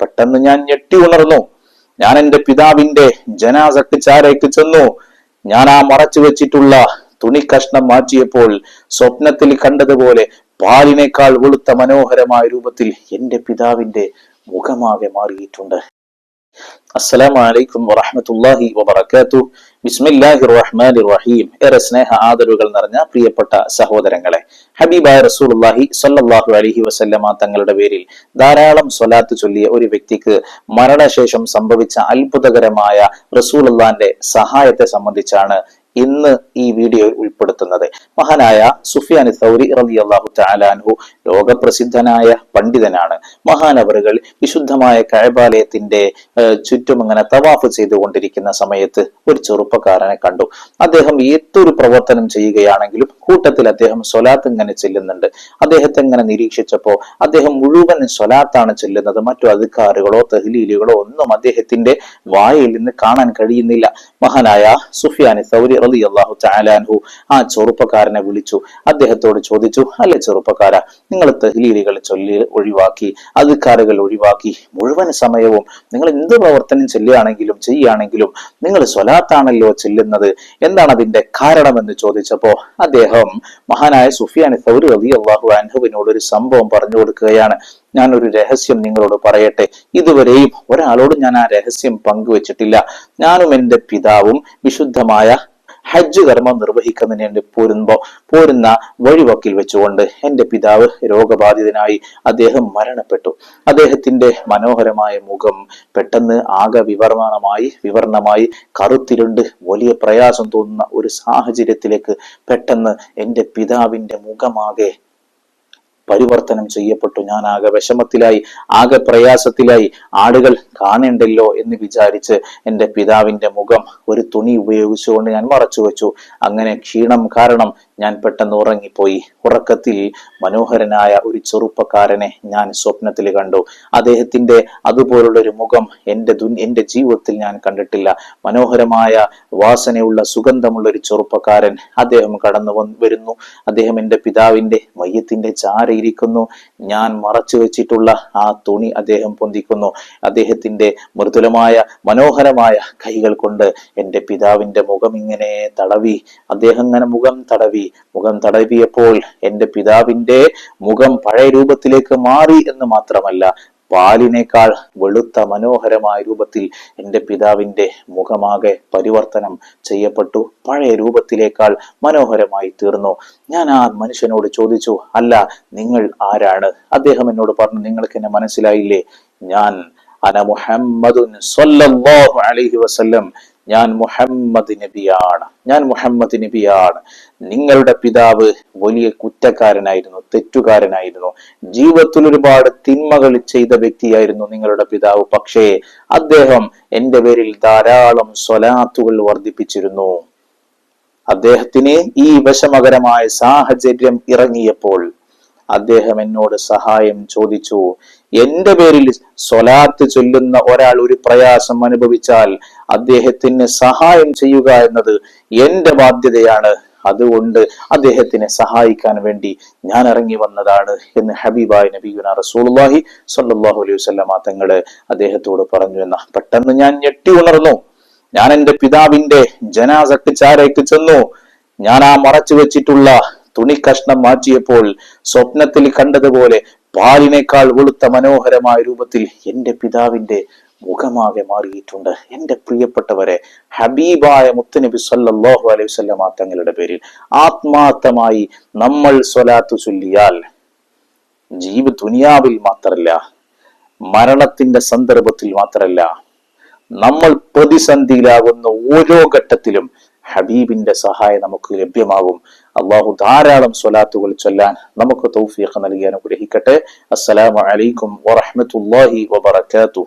പെട്ടെന്ന് ഞാൻ ഞെട്ടി ഉണർന്നു. ഞാൻ എന്റെ പിതാവിന്റെ ജനാസക്ക് ചാരയ്ക്ക് ചെന്നു. ഞാൻ ആ മറച്ചു വെച്ചിട്ടുള്ള തുണി കഷ്ണം മാറ്റിയപ്പോൾ സ്വപ്നത്തിൽ കണ്ടതുപോലെ പാലിനേക്കാൾ വെളുത്ത മനോഹരമായ രൂപത്തിൽ എന്റെ പിതാവിന്റെ മുഖമാകെ മാറിയിട്ടുണ്ട്. അസ്സലാമു വലൈക്കും വറഹമത്തല്ലാഹി വബറകാതുഹു ബിസ്മില്ലാഹി റഹ്മാൻ റഹീം ഏറെ സ്നേഹ ആദരവുകൾ നിറഞ്ഞ പ്രിയപ്പെട്ട സഹോദരങ്ങളെ ഹബീബായ റസൂലുള്ളാഹി സല്ലാഹു അലഹി വസല്ലമ തങ്ങളുടെ പേരിൽ ധാരാളം സ്വലാത്ത് ചൊല്ലിയ ഒരു വ്യക്തിക്ക് മരണശേഷം സംഭവിച്ച അത്ഭുതകരമായ റസൂലുള്ളാന്റെ സഹായത്തെ സംബന്ധിച്ചാണ് ഇന്ന് ഈ വീഡിയോയിൽ ഉൾപ്പെടുത്തുന്നത്. മഹാനായ സുഫിയാൻ സൗരി റലി അള്ളാഹു താലാൻഹു ലോകപ്രസിദ്ധനായ പണ്ഡിതനാണ്. മഹാനവറുകൾ വിശുദ്ധമായ കഴബാലയത്തിന്റെ ചുറ്റും അങ്ങനെ തവാഫ് ചെയ്തുകൊണ്ടിരിക്കുന്ന സമയത്ത് ഒരു ചെറുപ്പക്കാരനെ കണ്ടു. അദ്ദേഹം ഏതൊരു പ്രവർത്തനം ചെയ്യുകയാണെങ്കിലും കൂട്ടത്തിൽ അദ്ദേഹം സ്വലാത്ത് ഇങ്ങനെ ചെല്ലുന്നുണ്ട്. അദ്ദേഹത്തെ ഇങ്ങനെ നിരീക്ഷിച്ചപ്പോൾ അദ്ദേഹം മുഴുവൻ സ്വലാത്താണ് ചെല്ലുന്നത്. മറ്റു അധികാറുകളോ തെഹ്ലീലുകളോ ഒന്നും അദ്ദേഹത്തിന്റെ വായിൽ നിന്ന് കാണാൻ കഴിയുന്നില്ല. മഹാനായ സുഫിയാൻ സൗരി റളി അള്ളാഹു ചാലാൻഹു ആ ചെറുപ്പക്കാരനെ വിളിച്ചു. അദ്ദേഹത്തോട് ചോദിച്ചു അല്ലെ ചെറുപ്പക്കാര നിങ്ങൾ തെഹ്ലീലുകൾ ചൊല്ലി ഒഴിവാക്കി അധികാറുകൾ ഒഴിവാക്കി മുഴുവൻ സമയവും നിങ്ങൾ എന്ത് പ്രവർത്തനം ചെല്ലുകയാണെങ്കിലും ചെയ്യുകയാണെങ്കിലും നിങ്ങൾ സ്വലാത്താണല്ലോ ചെല്ലുന്നത്. എന്താണ് അതിന്റെ കാരണം എന്ന് ചോദിച്ചപ്പോ അദ്ദേഹം മഹാനായ സുഫിയാൻ സൗരി അലി അള്ളാഹു അൻഹുവിനോട് ഒരു സംഭവം പറഞ്ഞു കൊടുക്കുകയാണ്. ഞാൻ ഒരു രഹസ്യം നിങ്ങളോട് പറയട്ടെ. ഇതുവരെയും ഒരാളോട് ഞാൻ ആ രഹസ്യം പങ്കുവച്ചിട്ടില്ല. ഞാനും എന്റെ പിതാവും വിശുദ്ധമായ ഹജ്ജ് കർമ്മം നിർവഹിക്കുന്നതിന് വേണ്ടി പോരുമ്പോ പോരുന്ന വഴിവക്കിൽ വെച്ചുകൊണ്ട് എന്റെ പിതാവ് രോഗബാധിതനായി അദ്ദേഹം മരണപ്പെട്ടു. അദ്ദേഹത്തിന്റെ മനോഹരമായ മുഖം പെട്ടെന്ന് ആകെ വിവർണമായി വിവർണമായി കറുത്തിരുണ്ട് വലിയ പ്രയാസം തോന്നുന്ന ഒരു സാഹചര്യത്തിലേക്ക് പെട്ടെന്ന് എന്റെ പിതാവിന്റെ മുഖമാകെ പരിവർത്തനം ചെയ്യപ്പെട്ടു. ഞാൻ ആകെ വിഷമത്തിലായി ആകെ പ്രയാസത്തിലായി. ആളുകൾ കാണേണ്ടല്ലോ എന്ന് വിചാരിച്ച് എന്റെ പിതാവിന്റെ മുഖം ഒരു തുണി ഉപയോഗിച്ചുകൊണ്ട് ഞാൻ മറച്ചു വെച്ചു അങ്ങനെ ക്ഷീണം കാരണം ഞാൻ പെട്ടെന്ന് ഉറങ്ങിപ്പോയി. ഉറക്കത്തിൽ മനോഹരനായ ഒരു ചെറുപ്പക്കാരനെ ഞാൻ സ്വപ്നത്തിൽ കണ്ടു. അദ്ദേഹത്തിന്റെ അതുപോലുള്ള ഒരു മുഖം എന്റെ എന്റെ ജീവിതത്തിൽ ഞാൻ കണ്ടിട്ടില്ല. മനോഹരമായ വാസനയുള്ള സുഗന്ധമുള്ള ഒരു ചെറുപ്പക്കാരൻ അദ്ദേഹം കടന്നു വരുന്നു. അദ്ദേഹം എന്റെ പിതാവിന്റെ മയ്യത്തിന്റെ ചാരയിരിക്കുന്നു. ഞാൻ മറച്ചു വെച്ചിട്ടുള്ള ആ തുണി അദ്ദേഹം പൊന്തിക്കുന്നു. അദ്ദേഹത്തിന്റെ മൃദുലമായ മനോഹരമായ കൈകൾ കൊണ്ട് എന്റെ പിതാവിന്റെ മുഖം ഇങ്ങനെ തടവി അദ്ദേഹം ഇങ്ങനെ മുഖം തടവി. മുഖം തടവിയപ്പോൾ എന്റെ പിതാവിന്റെ മുഖം പഴയ രൂപത്തിലേക്ക് മാറി എന്ന് മാത്രമല്ല പാലിനേക്കാൾ വെളുത്ത മനോഹരമായ രൂപത്തിൽ എന്റെ പിതാവിന്റെ മുഖമാകെ പരിവർത്തനം ചെയ്യപ്പെട്ടു. പഴയ രൂപത്തിലേക്കാൾ മനോഹരമായി തീർന്നു. ഞാൻ ആ മനുഷ്യനോട് ചോദിച്ചു അല്ല നിങ്ങൾ ആരാണ്? അദ്ദേഹം എന്നോട് പറഞ്ഞു നിങ്ങൾക്ക് എന്നെ മനസ്സിലായില്ലേ? ഞാൻ അന മുഹമ്മദുൻ സല്ലല്ലാഹു അലൈഹി വസല്ലം. ഞാൻ മുഹമ്മദ് നബിയാണ്. ഞാൻ മുഹമ്മദ് നബിയാണ്. നിങ്ങളുടെ പിതാവ് വലിയ കുറ്റക്കാരനായിരുന്നു തെറ്റുകാരനായിരുന്നു. ജീവിതത്തിൽ ഒരുപാട് തിന്മകൾ ചെയ്ത വ്യക്തിയായിരുന്നു നിങ്ങളുടെ പിതാവ്. പക്ഷേ അദ്ദേഹം എന്റെ പേരിൽ ധാരാളം സ്വലാത്തുകൾ വർദ്ധിപ്പിച്ചിരുന്നു. അദ്ദേഹത്തിന് ഈ വിഷമകരമായ സാഹചര്യം ഇറങ്ങിയപ്പോൾ അദ്ദേഹം എന്നോട് സഹായം ചോദിച്ചു. എന്റെ പേരിൽ സ്വലാത്ത് ചൊല്ലുന്ന ഒരാൾ ഒരു പ്രയാസം അനുഭവിച്ചാൽ അദ്ദേഹത്തിന് സഹായം ചെയ്യുക എന്നത് എന്റെ ബാധ്യതയാണ്. അതുകൊണ്ട് അദ്ദേഹത്തിനെ സഹായിക്കാൻ വേണ്ടി ഞാൻ ഇറങ്ങി വന്നതാണ് എന്ന് ഹബീബായ് നബിയുന റസൂലുള്ളാഹി സ്വല്ലല്ലാഹു അലൈഹി വസല്ലമ തങ്ങൾ അദ്ദേഹത്തോട് പറഞ്ഞു എന്ന. പെട്ടെന്ന് ഞാൻ ഞെട്ടി ഉണർന്നു. ഞാൻ എന്റെ പിതാവിന്റെ ജനാസക്ക് ചാരയ്ക്ക് ചെന്നു. ഞാൻ ആ മറച്ചു വെച്ചിട്ടുള്ള തുണി കഷ്ണം മാറ്റിയപ്പോൾ സ്വപ്നത്തിൽ കണ്ടതുപോലെ പാലിനേക്കാൾ വെളുത്ത മനോഹരമായ രൂപത്തിൽ എന്റെ പിതാവിന്റെ മുഖമാകെ മാറിയിട്ടുണ്ട്. എന്റെ പ്രിയപ്പെട്ടവരെ ഹബീബായ മുത്തനബി സല്ലാഹു അലൈഹി വസല്ലമ തങ്ങളുടെ പേരിൽ ആത്മാർത്ഥമായി നമ്മൾ സ്വലാത്തു ചൊല്ലിയാൽ ജീവ ദുനിയാവിൽ മാത്രമല്ല മരണത്തിന്റെ സന്ദർഭത്തിൽ മാത്രമല്ല നമ്മൾ പ്രതിസന്ധിയിലാകുന്ന ഓരോ ഘട്ടത്തിലും ഹബീബിന്റെ സഹായം നമുക്ക് ലഭ്യമാകും. അള്ളാഹു ധാരാളം സ്വലാത്തുകൾ ചൊല്ലാൻ നമുക്ക് തൗഫീഖ് നൽകി അനുഗ്രഹിക്കട്ടെ. അസ്സലാമു അലൈക്കും വറഹ്മത്തുള്ളാഹി വബറകാതുഹു.